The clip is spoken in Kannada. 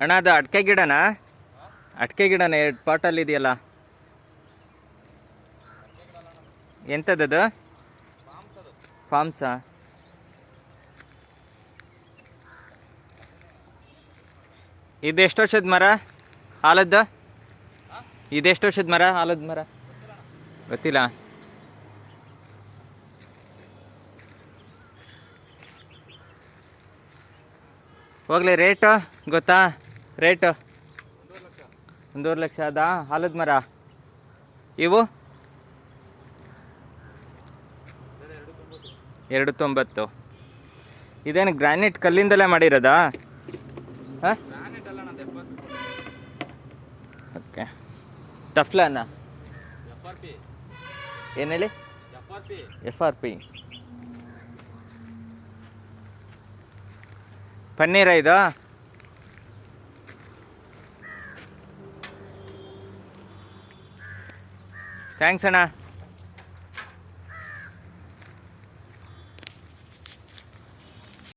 ಅಣ್ಣ, ಅದು ಅಡಿಕೆ ಗಿಡನಾ? ಅಡಿಕೆ ಗಿಡನ? ಎರಡು ಪಾಟಲ್ಲಿ ಇದೆಯಲ್ಲ. ಎಂಥದ್ದು ಫಾಮ್ಸಾ ಇದು ಎಷ್ಟು ವರ್ಷದ ಮರ? ಆಲದ್ದು ಇದೆಷ್ಟು ವರ್ಷದ ಮರ? ಆಲದ ಮರ? ಗೊತ್ತಿಲ್ಲ. ಹೋಗ್ಲಿ, ರೇಟು ಗೊತ್ತಾ? ರೇಟು? ಒಂದೂವರೆ ಲಕ್ಷ ಅದಾ? ಹಾಲದ ಮರ? ಇವು? ಎರಡು ತೊಂಬತ್ತು. ಇದೇನು ಗ್ರಾನೈಟ್ ಕಲ್ಲಿಂದಲೇ ಮಾಡಿರೋದಾ? ಹಾಂ? ಓಕೆ. ಟಫ್ಲಾನ ಏನು ಹೇಳಿ? F R P. ಪನ್ನೀರ ಇದು? ಥ್ಯಾಂಕ್ಸ್ ಅಣ್ಣ.